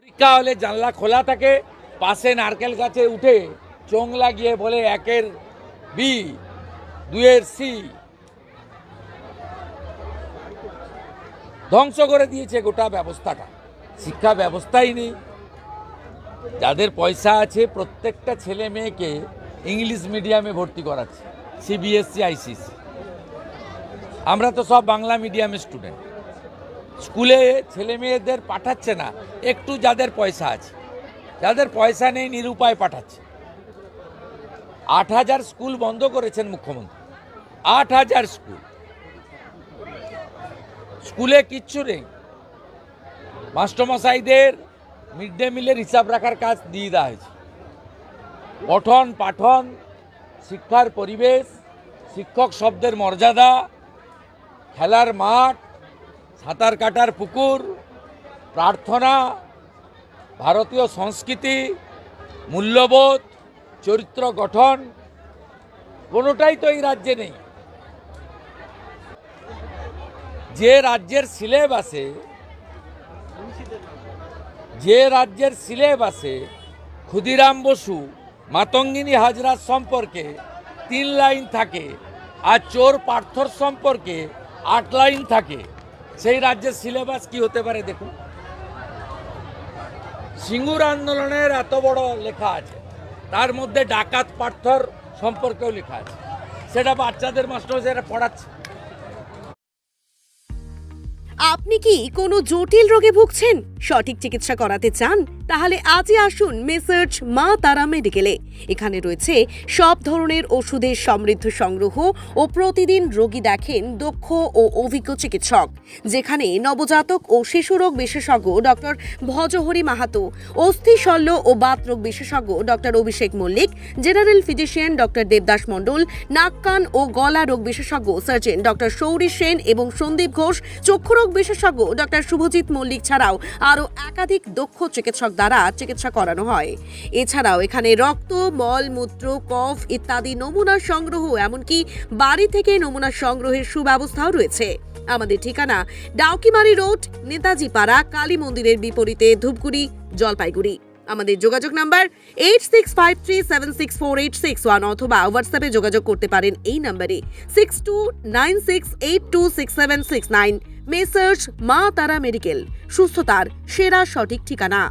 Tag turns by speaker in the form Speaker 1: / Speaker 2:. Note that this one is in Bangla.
Speaker 1: পরীক্ষা হলে জানলা খোলা থাকে, পাশে নারকেল গাছে উঠে চোং লাগিয়ে বলে একের বি দুয়ের সি। ধ্বংস করে দিয়েছে গোটা ব্যবস্থাটা। শিক্ষা ব্যবস্থাই নেই। যাদের পয়সা আছে, প্রত্যেকটা ছেলে মেয়েকে ইংলিশ মিডিয়ামে ভর্তি করাচ্ছে সিবিএসসি আইসিসি আমরা তো সব বাংলা মিডিয়ামের স্টুডেন্ট। স্কুলে ছেলে মেয়েদের পাঠাচ্ছে না, একটু যাদের পয়সা আছে। যাদের পয়সা নেই নিরুপায় পাঠাচ্ছে। আট হাজার স্কুল বন্ধ করেছেন মুখ্যমন্ত্রী। আট হাজার স্কুল। স্কুলে কিচ্ছু নেই। মাস্টারমশাইদের মিড ডে মিলের হিসাব রাখার কাজ দিয়ে দেওয়া হয়েছে। পঠন, পাঠন, শিক্ষার পরিবেশ, শিক্ষক শব্দের মর্যাদা, খেলার মাঠ সাঁতার কাটার পুকুর, প্রার্থনা, ভারতীয় সংস্কৃতি, মূল্যবোধ, চরিত্র গঠন, কোনোটাই তো এই রাজ্যে নেই। যে রাজ্যের সিলেবাসে যে রাজ্যের সিলেবাসে ক্ষুদিরাম বসু, মাতঙ্গিনী হাজরার সম্পর্কে তিন লাইন থাকে, আর চোর পার্থর সম্পর্কে আট লাইন থাকে। সেই রাজ্যের সিলেবাস কি হতে পারে দেখুন। সিঙ্গুর আন্দোলনের এত বড় লেখা আছে। তার মধ্যে ডাকাত পার্থর সম্পর্কেও লেখা আছে। সেটা বাচ্চাদের মাস্টার সেটা পড়াচ্ছে।
Speaker 2: আপনি কি কোনো জটিল রোগে ভুগছেন? সঠিক চিকিৎসা করাতে চান, তাহলে আজই আসুন মেসার্চ মা তারা মেডিকেলে এখানে রয়েছে সব ধরনের ওষুধের সমৃদ্ধ সংগ্রহ ও প্রতিদিন রোগী দেখেন দক্ষ ও অভিজ্ঞ চিকিৎসক, যেখানে নবজাতক ও শিশু রোগ বিশেষজ্ঞ ডক্টর ভজহরি মাহাতো, অস্থি শল্য ও বাত রোগ বিশেষজ্ঞ doctor Abhishek Mallick, general physician doctor Debdas Mondal, নাক, কান ও গলা রোগ বিশেষজ্ঞ সার্জন ডক্টর সৌরী সেন এবং সন্দীপ ঘোষ, চক্ষু রোগ বিশেষজ্ঞ ডক্টর শুভজিৎ মল্লিক ছাড়াও আরও একাধিক দক্ষ চিকিৎসক দ্বারা চিকিৎসা করানো হয়। এছাড়াও এখানে রক্ত, মল, মূত্র, কফ ইত্যাদি নমুনা সংগ্রহ, এমনকি বাড়ি থেকে নমুনা সংগ্রহের সুব্যবস্থাও রয়েছে। আমাদের ঠিকানা ডাউকিমারি রোড, নেতাজি পাড়া, কালী মন্দিরের বিপরীতে ধূপগুড়ি, জলপাইগুড়ি। আমাদের যোগাযোগ number eight six five three seven six four eight six one অথবা হোয়াটসঅ্যাপে যোগাযোগ করতে পারেন এই নাম্বারে six two nine six eight two six seven six nine messrs Maa Tara medical সুস্থতার সেরা সঠিক ঠিকানা।